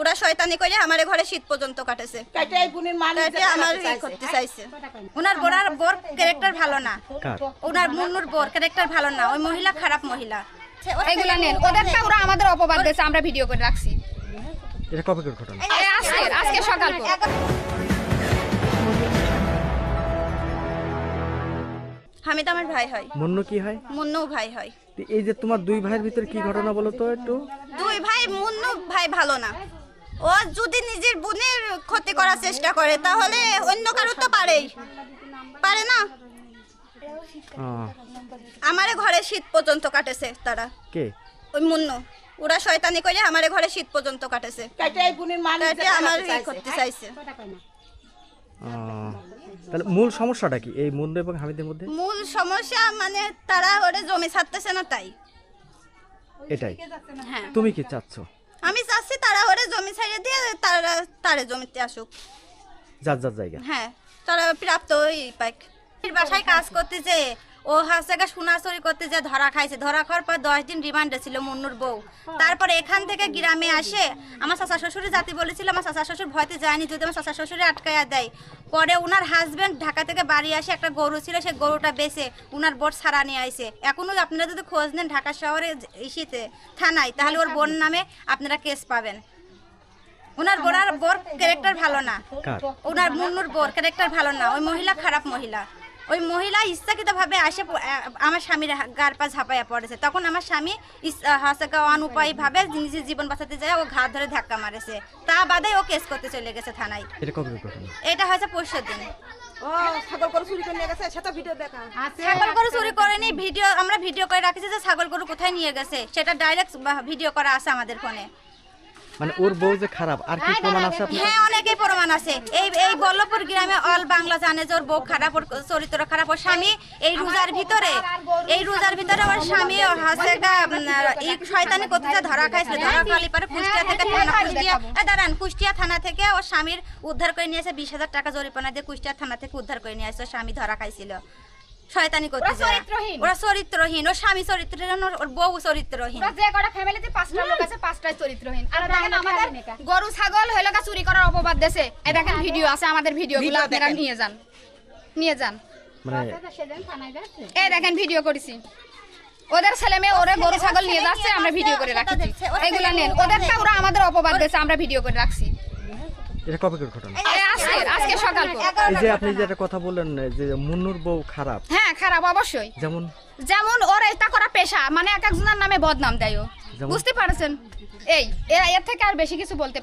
ওরা শয়তানি করে আমার ঘরে শীত পর্যন্ত কাটেছে। আমার করতে চাইছে। ওনার বোনার বোর ক্যারেক্টার ভালো না। ওনার মুন্নুর বোর ক্যারেক্টার ভালো না। ওই মহিলা খারাপ মহিলা। এগুলা নেন। ওদেরকে ওরা আমাদের অপবাদ দিয়েছে আমরা ভিডিও করে রাখছি। এটা কবে ঘটনা? আজকে আজকে সকাল। হামিদ আমার ভাই হয়। মুন্নু কি হয়? মুন্নু ভাই হয়। এই যে তোমার দুই ভাইয়ের ভিতরে কি ঘটনা বলো তো একটু? দুই ভাই মুন্নু ভাই ভালো না। ও যদি নিজের বোনের ক্ষতি করার চেষ্টা করে তাহলে অন্য কারোর তো পারেই। পারে না? আমার ঘরে শীত পর্যন্ত কাটেছে তারা। কে? ওই মুন্নু। ওরা শয়তানি করে আমার ঘরে শীত পর্যন্ত কাটেছে। কাটে বোনের মান কাটে আমার ই করতে চাইছে। তাহলে মূল সমস্যাটা কি? এই মুন্নু এবং হামিদের মধ্যে? মূল সমস্যা মানে তারা ওরে জমি ছাড়তেছে না তাই। এটাই। হ্যাঁ। তুমি কি চাচ্ছ? আমি চাচ্ছি তারা ওরে জমি ছাড়িয়ে দিয়ে তারা তারে জমিতে আসুক। যার যার জায়গা। হ্যাঁ তারা প্রাপ্ত ওই পাক এর বাসায় কাজ করতে যে ও হাসে সোনা চুরি করতে যে ধরা খাইছে। ধরা খাওয়ার পর দশ দিন রিমান্ডে ছিল মুন্নুর বউ। তারপরে এখান থেকে গ্রামে আসে। আমার চাচা শ্বশুরে জাতি বলেছিল আমার চাচা শ্বশুর ভয়তে যায়নি যদি আমার চাচা শ্বশুরে আটকায়া দেয়। পরে উনার হাজবেন্ড ঢাকা থেকে বাড়ি আসে একটা গরু ছিল সেই গরুটা বেচে উনার বোট ছাড়া নিয়ে আইছে। এখনও আপনারা যদি খোঁজ নেন ঢাকা শহরে ইসিতে থানায় তাহলে ওর বোন নামে আপনারা কেস পাবেন। ওনার বোনার বোর ক্যারেক্টার ভালো না। ওনার মুন্নুর বোর ক্যারেক্টার ভালো না। ওই মহিলা খারাপ মহিলা। ওই মহিলা ইচ্ছাকৃত ভাবে আসে আমার স্বামীর গার পা ঝাঁপাইয়া পড়েছে। তখন আমার স্বামী হাসাকা অনুপায় ভাবে নিজের জীবন বাঁচাতে যায় ও ঘাট ধরে ধাক্কা মারেছে। তা বাদে ও কেস করতে চলে গেছে থানায়। এটা হয়েছে পরশু দিন। ও ছাগল করে চুরি করে নিয়ে গেছে সেটা ভিডিও দেখা। ছাগল গরু চুরি করেনি ভিডিও আমরা ভিডিও করে রাখছি যে ছাগল গরু কোথায় নিয়ে গেছে সেটা ডাইরেক্ট ভিডিও করা আছে আমাদের ফোনে। মানে ওর বউ যে খারাপ আর কি প্রমাণ আছে আপনার? হ্যাঁ অনেকেই প্রমাণ আছে। এই এই বল্লভপুর গ্রামে অল বাংলা জানে যে ওর বউ খারাপ ওর চরিত্র খারাপ। ওর স্বামী এই রোজার ভিতরে এই রোজার ভিতরে ওর স্বামী হাসে এই শয়তানি করতে ধরা খাইছিল ধরা খালি পরে কুষ্টিয়া থেকে থানা কুষ্টিয়া দাঁড়ান কুষ্টিয়া থানা থেকে ওর স্বামীর উদ্ধার করে নিয়ে এসে বিশ হাজার টাকা জরিমানা দিয়ে কুষ্টিয়া থানা থেকে উদ্ধার করে নিয়ে আসে স্বামী ধরা খাইছিল। শয়তানি করতে ওরা চরিত্রহীন। ওরা চরিত্রহীন। ওর স্বামী চরিত্রহীন ওর- বউ চরিত্রহীন। ওরা যে কটা ফ্যামিলিতে পাঁচটা লোক আছে পাঁচটাই চরিত্রহীন। আর দেখেন আমাদের গরু ছাগল হইল গা চুরি করার অপবাদ দেশে। এই দেখেন ভিডিও আছে আমাদের ভিডিও গুলো আপনারা নিয়ে যান। নিয়ে যান। মানে এই দেখেন ভিডিও করেছি। ওদের ছেলে মেয়ে ওরে গরু ছাগল নিয়ে যাচ্ছে আমরা ভিডিও করে রাখছি। এগুলা নেন। ওদেরকে ওরা আমাদের অপবাদ দিয়েছে আমরা ভিডিও করে রাখছি। এটা কবে ঘটনা? আজকে আজকে সকাল এই যে আপনি যে একটা কথা বললেন যে মুন্নুর বউ খারাপ। হ্যাঁ খারাপ অবশ্যই। যেমন? যেমন ওর এটা করা পেশা মানে এক একজনের নামে বদনাম দেয় বুঝতে পারছেন? এই এর থেকে আর বেশি কিছু বলতে